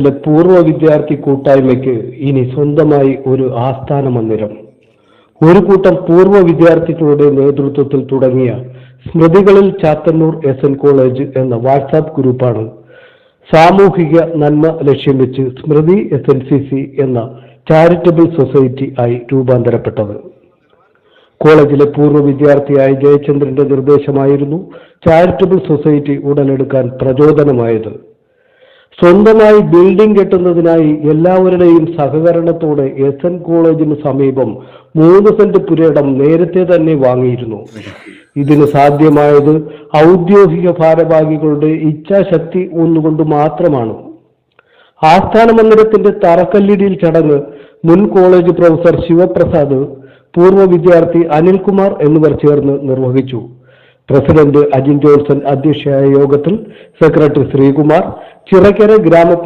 കോളേജിലെ പൂർവ വിദ്യാർത്ഥി കൂട്ടായ്മയ്ക്ക് ഇനി സ്വന്തമായി ഒരു ആസ്ഥാന മന്ദിരം ഒരു കൂട്ടം പൂർവ വിദ്യാർത്ഥികളുടെ നേതൃത്വത്തിൽ തുടങ്ങിയ സ്മൃതികളിൽ ചാത്തന്നൂർ എസ് എൻ കോളേജ് എന്ന വാട്സാപ്പ് ഗ്രൂപ്പാണ്. സാമൂഹിക നന്മ ലക്ഷ്യം വെച്ച് സ്മൃതി എസ് എൻ സി സി എന്ന ചാരിറ്റബിൾ സൊസൈറ്റി ആയി രൂപാന്തരപ്പെട്ടത്. കോളേജിലെ പൂർവ വിദ്യാർത്ഥിയായ ജയചന്ദ്രന്റെ നിർദ്ദേശമായിരുന്നു ചാരിറ്റബിൾ സൊസൈറ്റി ഉടലെടുക്കാൻ പ്രചോദനമായത്. സ്വന്തമായി ബിൽഡിംഗ് കെട്ടുന്നതിനായി എല്ലാവരുടെയും സഹകരണത്തോടെ എസ് എൻ കോളേജിന് സമീപം മൂന്ന് സെന്റ് പുരയിടം നേരത്തെ തന്നെ വാങ്ങിയിരുന്നു. ഇതിന് സാധ്യമായത് ഔദ്യോഗിക ഭാരവാഹികളുടെ ഇച്ഛാശക്തി ഒന്നുകൊണ്ട് മാത്രമാണ്. ആസ്ഥാന മന്ദിരത്തിന്റെ തറക്കല്ലിടിയിൽ ചടങ്ങ് മുൻ കോളേജ് പ്രൊഫസർ ശിവപ്രസാദ് പൂർവ വിദ്യാർത്ഥി അനിൽകുമാർ എന്നിവർ ചേർന്ന് നിർവഹിച്ചു. പ്രസിഡന്റ് അജിൻ ജോൺസൺ അധ്യക്ഷയായ യോഗത്തിൽ secretary Sreekumar si requiere gramos